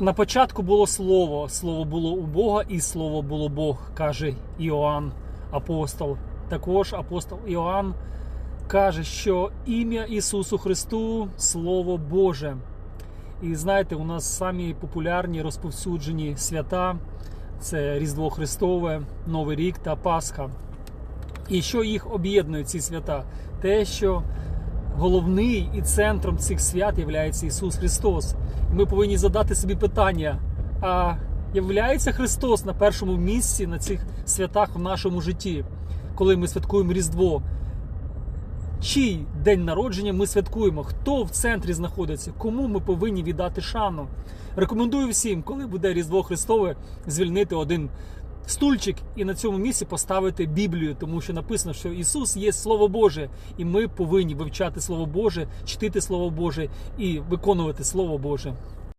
На початку було слово, слово було у Бога, і слово було Бог, каже Іоанн, апостол. Також апостол Іоанн каже, що ім'я Ісусу Христу Слово Боже. І знаєте, у нас самі популярні розповсюджені свята це Різдво Христове, Новий рік та Пасха. І що їх об'єднує ці свята? Те, що головний і центром цих свят є Ісус Христос. Ми повинні задати собі питання: а являється Христос на першому місці на цих святах в нашому житті, коли ми святкуємо Різдво? Чий день народження ми святкуємо? Хто в центрі знаходиться? Кому ми повинні віддати шану? Рекомендую всім, коли буде Різдво Христове, звільнити один стульчик і на цьому місці поставити Біблію, тому що написано, що Ісус є Слово Боже, і ми повинні вивчати Слово Боже, чтити Слово Боже і виконувати Слово Боже.